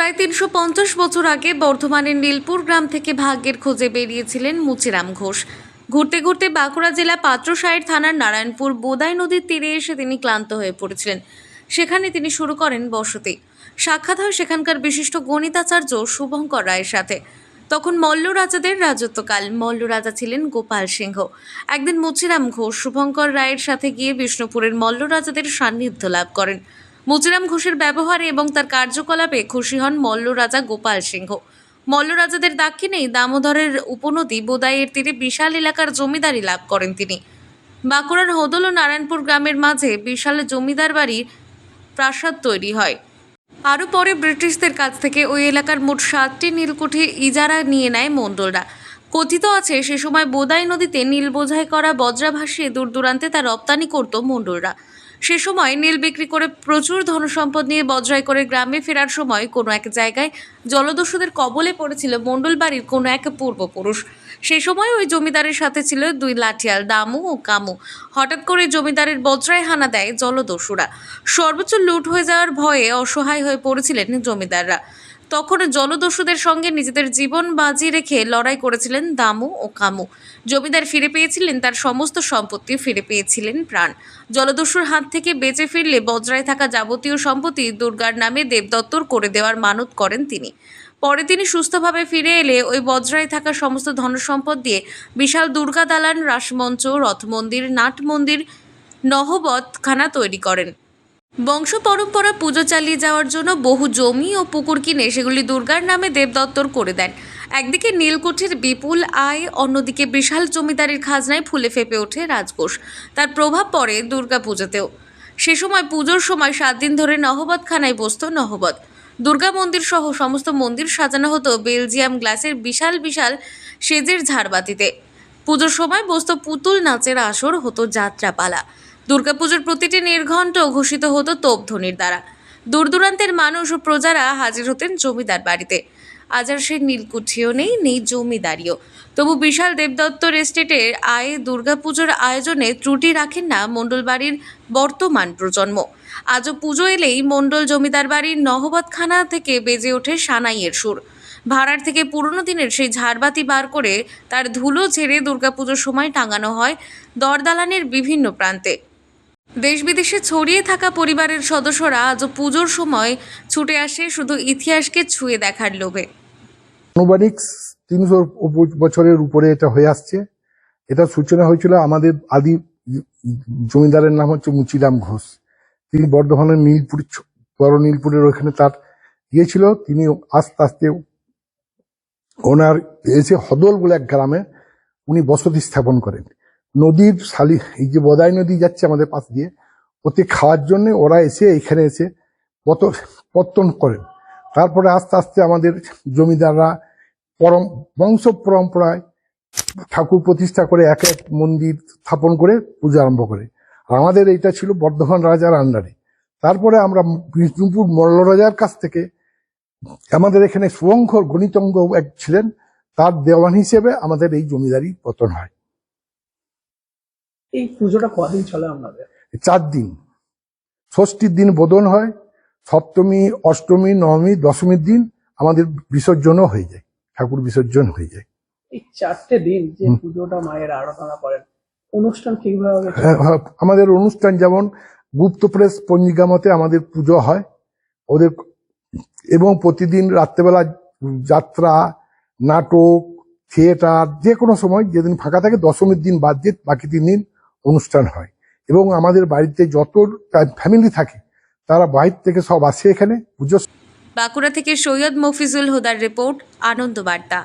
প্রায় তিনশো পঞ্চাশ বছর আগে বর্ধমানের নীলপুর গ্রাম থেকে ভাগ্যের খোঁজে বেরিয়েছিলেন মুচিরাম ঘোষ। ঘুরতে ঘুরতে বাঁকুড়া জেলা পাত্রসাহের থানার নারায়ণপুর বোদাই নদীর তীরে এসে তিনি ক্লান্ত হয়ে পড়েছিলেন। সেখানে তিনি শুরু করেন বসতি। সাক্ষাৎ হয় সেখানকার বিশিষ্ট গণিতাচার্য শুভঙ্কর রায়ের সাথে। তখন মল্ল রাজাদের রাজত্বকাল। মল্ল রাজা ছিলেন গোপাল সিংহ। একদিন মুচিরাম ঘোষ শুভঙ্কর রায়ের সাথে গিয়ে বিষ্ণুপুরের মল্ল রাজাদের সান্নিধ্য লাভ করেন। মুচিরাম ঘোষের ব্যবহারে এবং তার কার্যকলাপে খুশি হন মল্ল রাজা গোপাল সিংহ। মল্লরাজাদের দাক্ষিণেই দামোদরের উপনদী বোদাইয়ের তীরে বিশাল এলাকার জমিদারি লাভ করেন তিনি। বাঁকুড়ার হোদল ও নারায়ণপুর গ্রামের মাঝে বিশাল জমিদার বাড়ির প্রাসাদ তৈরি হয়। আরও পরে ব্রিটিশদের কাছ থেকে ওই এলাকার মোট সাতটি নীলকুঠি ইজারা নিয়ে নেয় মণ্ডলরা। কথিত আছে, সে সময় বোদাই নদীতে নীল বোঝাই করা বজ্রা দূর দূরান্তে তা রপ্তানি করত মণ্ডলরা। সে সময় নীল বিক্রি করে প্রচুর ধনসম্পদ নিয়ে বজ্রায় করে গ্রামে ফেরার সময় কোনো এক জায়গায় জলদস্যুদের কবলে পড়েছিল মণ্ডল বাড়ির কোনো এক পূর্বপুরুষ। সেই সময় ওই জমিদারের সাথে ছিল দুই লাঠিয়াল দামু ও কামু। হঠাৎ করে জমিদারের বজ্রায় হানা দেয় জলদস্যুরা। সর্বোচ্চ লুট হয়ে যাওয়ার ভয়ে অসহায় হয়ে পড়েছিলেন জমিদাররা। তখন জলদস্যুদের সঙ্গে নিজেদের জীবন বাজি রেখে লড়াই করেছিলেন দামু ও কামু। জমিদার ফিরে পেয়েছিলেন, তার সমস্ত সম্পত্তি ফিরে পেয়েছিলেন প্রাণ। জলদস্যুর হাত থেকে বেঁচে ফিরলে বজ্রায় থাকা যাবতীয় সম্পত্তি দুর্গার নামে দেবদত্তর করে দেওয়ার মানত করেন তিনি। পরে তিনি সুস্থভাবে ফিরে এলে ওই বজ্রায় থাকা সমস্ত ধনসম্পদ দিয়ে বিশাল দুর্গা দালান রাসমঞ্চ, রথমন্দির নাট মন্দির নহবতখানা তৈরি করেন। বংশ পরম্পরা পুজো চালিয়ে যাওয়ার জন্য বহু জমি ও পুকুর কিনে সেগুলি দুর্গার নামে দেবদত্তর করে দেন। একদিকে নীলকুঠির বিপুল আয়, অন্যদিকে বিশাল জমিদারির খাজনায় ফুলে ফেপে ওঠে রাজকোষ। তার প্রভাব পড়ে দুর্গা পুজোতেও সে সময় পুজোর সময় সাত দিন ধরে নহবতখানায় বসত নহবত। দুর্গা মন্দির সহ সমস্ত মন্দির সাজানো হতো বেলজিয়াম গ্লাসের বিশাল বিশাল সেজের ঝাড়বাতিতে। পুজোর সময় বসত পুতুল নাচের আসর হতো যাত্রাপালা। দুর্গাপুজোর প্রতিটি নির্ঘণ্ট ঘোষিত হতো তোপধ্বনির দ্বারা। দূর দূরান্তের মানুষ ও প্রজারা হাজির হতেন জমিদার বাড়িতে। আজ আর সেই নীলকুঠিও নেই নেই জমিদারিও। তবু বিশাল দেবদত্তর এস্টেটের আয়ে দুর্গাপুজোর আয়োজনে ত্রুটি রাখেন না মণ্ডল বাড়ির বর্তমান প্রজন্ম। আজও পুজো এলেই মণ্ডল জমিদার বাড়ির নহবতখানা থেকে বেজে ওঠে সানাইয়ের সুর। ভাড়ার থেকে পুরনো দিনের সেই ঝাড়বাতি বার করে তার ধুলো ছেড়ে দুর্গাপুজোর সময় টাঙানো হয় দরদালানের বিভিন্ন প্রান্তে। দেশ বিদেশে ছড়িয়ে থাকা পরিবারের সদস্যরা আজ পুজোর সময় ছুটে আসে শুধু ইতিহাসকে ছুঁয়ে দেখার লোভে। আনুমানিক তিনশো বছরের উপরে এটা হয়ে আসছে। এটা সূচনা হয়েছিল আমাদের আদি জমিদারের নাম হচ্ছে মুচিরাম ঘোষ। তিনি বর্ধমানের নীলপুর বড় নীলপুরের ওখানে তার ইয়ে ছিল। তিনি আস্তে আস্তে ওনার এসে হদল বলে এক গ্রামে উনি বসতি স্থাপন করেন। নদীর শালি, এই যে বদাই নদী যাচ্ছে আমাদের পাশ দিয়ে, ওতে খাওয়ার জন্য ওরা এসে এখানে এসে পত, পত্তন করেন। তারপরে আস্তে আস্তে আমাদের জমিদাররা পরম, বংশ পরম্পরায় ঠাকুর প্রতিষ্ঠা করে এক এক মন্দির স্থাপন করে পূজা আরম্ভ করে। আর আমাদের এইটা ছিল বর্ধমান রাজার আন্ডারে। তারপরে আমরা বিষ্ণুপুর মল্ল রাজার কাছ থেকে আমাদের এখানে শুভঙ্কর গণিতঙ্গ এক ছিলেন, তার দেওয়ান হিসেবে আমাদের এই জমিদারি পতন হয়। এই পুজোটা কদিন চলে আপনাদের? চার দিন। ষষ্ঠীর দিন বোধন হয় সপ্তমী অষ্টমী নবমী দশমীর দিন আমাদের বিসর্জনও হয়ে যায় ঠাকুর বিসর্জন হয়ে যায়। এই চারটে দিন যে পুজোটা মায়ের আরাধনা করেন অনুষ্ঠান কীভাবে? হ্যাঁ, হ্যাঁ, আমাদের অনুষ্ঠান যেমন গুপ্ত প্রেস পঞ্জিকা মতে আমাদের পুজো হয় ওদের এবং প্রতিদিন রাত্রেবেলা যাত্রা নাটক থিয়েটার যে কোনো সময় যেদিন ফাঁকা থাকে দশমীর দিন বাদ দিয়ে বাকি তিন দিন অনুষ্ঠান হয়। এবং আমাদের বাড়িতে যত ফ্যামিলি থাকে, তারা বাইর থেকে সব আসে এখানে। পুজো বাঁকুড়া থেকে সৈয়দ মফিজুল হুদার রিপোর্ট, আনন্দ বার্তা।